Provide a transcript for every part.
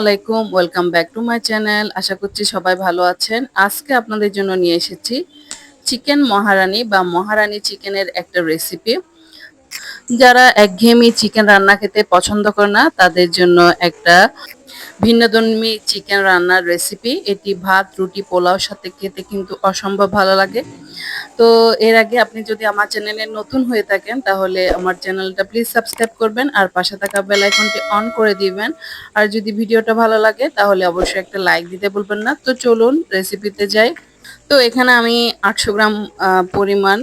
আলাইকুম welcome back to my channel. আশা করছি সবাই ভালো আছেন। আজকে আপনাদের জন্য নিয়ে এসেছি চিকেন মহারানি বা মহারানি চিকেনের একটা রেসিপি যারা একঘেয়েমি চিকেন রান্না খেতে পছন্দ করে না, তাদের জন্য একটা ভিন্নধর্মী চিকেন রান্নার রেসিপি এটি ভাত, রুটি পোলাওর সাথে খেতে কিন্তু অসম্ভব ভালো লাগে। তো এর আগে আপনি যদি আমার চ্যানেলে নতুন হয়ে থাকেন, তাহলে আমার চ্যানেলটা প্লিজ সাবস্ক্রাইব করবেন আর পাশে থাকা বেল আইকনটি অন করে দিবেন। আর যদি ভিডিওটা ভালো লাগে, তাহলে অবশ্যই একটা লাইক দিতে বলবেন না। তো চলুন রেসিপিতে যাই। তো এখানে আমি আটশো গ্রাম পরিমাণ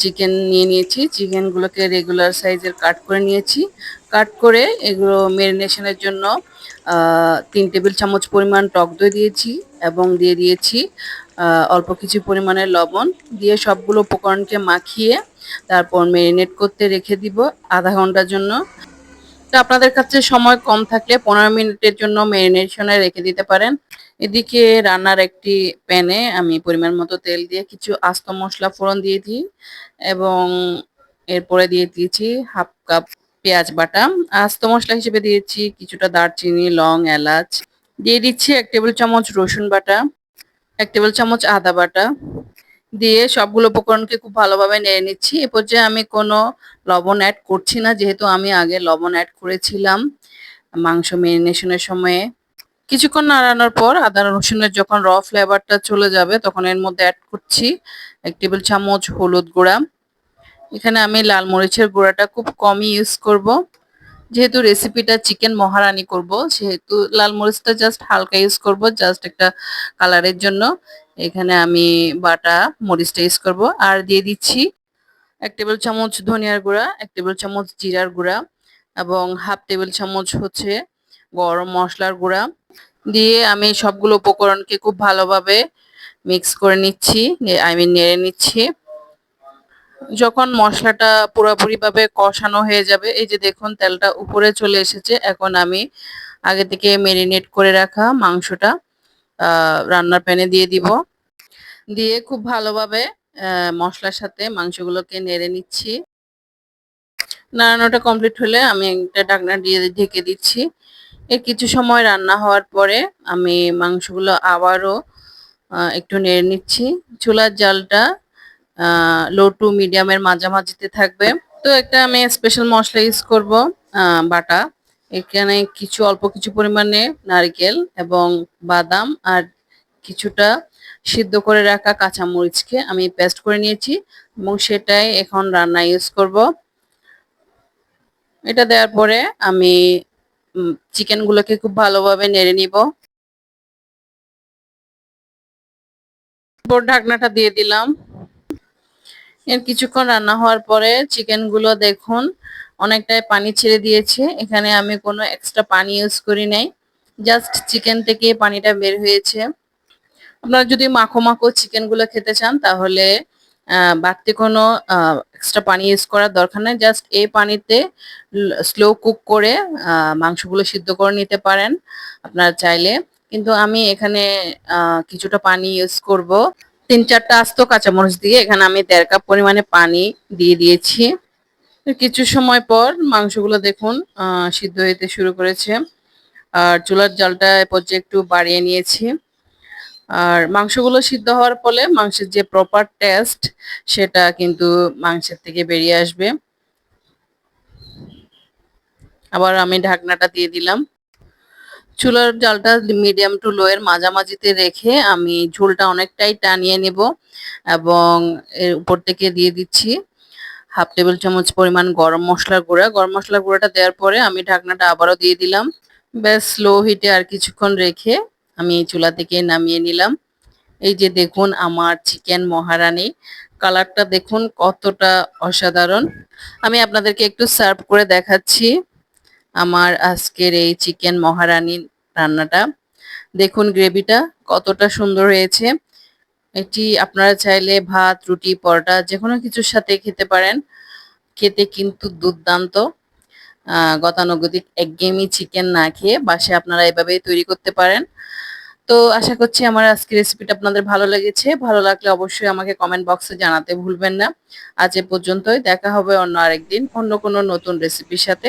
চিকেন নিয়ে নিয়েছি। চিকেনগুলোকে রেগুলার সাইজের কাট করে নিয়েছি। কাট করে এগুলো মেরিনেশনের জন্য তিন টেবিল চামচ পরিমাণ টক দই দিয়েছি এবং দিয়ে দিয়েছি অল্প কিছু পরিমাণে লবণ। দিয়ে সবগুলো উপকরণকে মাখিয়ে তারপর মেরিনেট করতে রেখে দিব আধা ঘণ্টার জন্য। তো আপনাদের কাছে সময় কম থাকলে পনেরো মিনিটের জন্য ম্যারিনেশনে রেখে দিতে পারেন। এদিকে রান্নার একটি প্যানে আমি পরিমাণ মতো তেল দিয়ে কিছু আস্ত মশলা ফোড়ন দিয়ে দিই এবং এরপরে দিয়ে দিয়েছি হাফ কাপ পেঁয়াজ বাটা। আস্ত মশলা হিসেবে দিয়েছি কিছুটা দারচিনি, লং, এলাচ। দিয়ে দিচ্ছি এক টেবিল চামচ রসুন বাটা, এক টেবিল চামচ আদা বাটা দিয়ে সবগুলো উপকরণকে খুব ভালোভাবে নেড়ে নিচ্ছি। এ পর্যায়ে আমি কোনো লবণ অ্যাড করছি না, যেহেতু আমি আগে লবণ অ্যাড করেছিলাম মাংস মেরিনেশনের সময়ে। কিছুক্ষণ নাড়ানোর পর আদা, রসুনের যখন র ফ্লেভারটা চলে যাবে, তখন এর মধ্যে অ্যাড করছি এক টেবিল চামচ হলুদ গুঁড়া। এখানে আমি লাল মরিচের গুঁড়াটা খুব কমই ইউজ করব। যেহেতু রেসিপিটা চিকেন মহারানি করব, সেহেতু লাল মরিচটা জাস্ট হালকা ইউজ করব জাস্ট একটা কালারের জন্য। এখানে আমি বাটা, মরিচটা ইউজ করব। আর দিয়ে দিচ্ছি এক টেবিল চামচ ধনিয়ার গুঁড়া, এক টেবিল চামচ জিরার গুঁড়া এবং হাফ টেবিল চামচ হচ্ছে গরম মশলার গুঁড়া। দিয়ে আমি সবগুলো উপকরণকে খুব ভালোভাবে মিক্স করে নিচ্ছি আই মিন নেড়ে নিচ্ছি। যখন মশলাটা পুরোপুরিভাবে কষানো হয়ে যাবে, এই যে দেখুন তেলটা উপরে চলে এসেছে, এখন আমি আগে থেকে মেরিনেট করে রাখা মাংসটা রান্নার প্যানে দিয়ে দিব। দিয়ে খুব ভালোভাবে মশলার সাথে মাংসগুলোকে নেড়ে নিচ্ছি। নাড়ানোটা কমপ্লিট হলে আমি একটা ঢাকনা দিয়ে ঢেকে দিচ্ছি। এর কিছু সময় রান্না হওয়ার পরে আমি মাংসগুলো আবারও একটু নেড়ে নিচ্ছি। চুলার জালটা লো টু মিডিয়ামের মাঝামাঝিতে থাকবে। তো একটা আমি স্পেশাল মশলা ইউজ করব বাটা। এখানে কিছু, অল্প কিছু পরিমাণে নারকেল এবং বাদাম আর কিছুটা সিদ্ধ করে রাখা কাঁচামরিচকে আমি পেস্ট করে নিয়েছি এবং সেটাই এখন রান্না ইউজ করব। এটা দেওয়ার পরে আমি চিকেনগুলোকে খুব ভালোভাবে নেড়ে নিব। ঢাকনাটা দিয়ে দিলাম। এর কিছুক্ষণ রান্না হওয়ার পরে চিকেনগুলো দেখুন, অনেকটাই পানি ছেড়ে দিয়েছে। এখানে আমি কোনো এক্সট্রা পানি ইউজ করি নাই জাস্ট চিকেন থেকে পানিটা বের হয়েছে। আপনারা যদি মাখো মাখো চিকেনগুলো খেতে চান, তাহলে বাড়তি কোনো এক্সট্রা পানি ইউজ করার দরকার নেই। জাস্ট এই পানিতে স্লো কুক করে মাংসগুলো সিদ্ধ করে নিতে পারেন আপনারা চাইলে। কিন্তু আমি এখানে কিছুটা পানি ইউজ করব। তিন চারটা আস্ত কাঁচামরিচ দিয়ে এখানে আমি দেড় কাপ পরিমাণে পানি দিয়ে দিয়েছি। কিছু সময় পর মাংসগুলো দেখুন সিদ্ধ হইতে শুরু করেছে। আর চুলার জলটা পর্যায়ে একটু বাড়িয়ে নিয়েছি। আর মাংসগুলো সিদ্ধ হওয়ার ফলে মাংসের যে প্রপার টেস্ট সেটা কিন্তু মাংসের থেকে বেরিয়ে আসবে। আবার আমি ঢাকনাটা দিয়ে দিলাম। চুলার জালটা মিডিয়াম টু লো এর মাঝামাঝিতে রেখে আমি ঝোলটা অনেকটাই টানিয়ে নেব এবং এর উপর থেকে দিয়ে দিচ্ছি হাফ টেবিল চামচ পরিমাণ গরম মশলার গুঁড়া। গরম মশলার গুঁড়াটা দেওয়ার পরে আমি ঢাকনাটা আবারও দিয়ে দিলাম। ব্যাস স্লো হিটে আর কিছুক্ষণ রেখে আমি চুলা থেকে নামিয়ে নিলাম। এই যে দেখুন আমার চিকেন মহারানি, কালারটা দেখুন কতটা অসাধারণ। আমি আপনাদেরকে একটু সার্ভ করে দেখাচ্ছি। আমার আজকের এই চিকেন মহারানি রান্নাটা। দেখুন গ্রেভিটা কতটা সুন্দর হয়েছে। এটি আপনারা চাইলে ভাত, রুটি, পরোটা যে কোনো কিছুর সাথে খেতে পারেন। খেতে কিন্তু দুর্দান্ত। গতানুগতিক একঘেয়েমি চিকেন না খেয়ে বাসে আপনারা এভাবেই তৈরি করতে পারেন। তো আশা করছি আমার আজকে রেসিপিটা আপনাদের ভালো লেগেছে। ভালো লাগলে অবশ্যই আমাকে কমেন্ট বক্সে জানাতে ভুলবেন না। আজ এ পর্যন্তই। দেখা হবে অন্য আরেকদিন অন্য কোনো নতুন রেসিপির সাথে।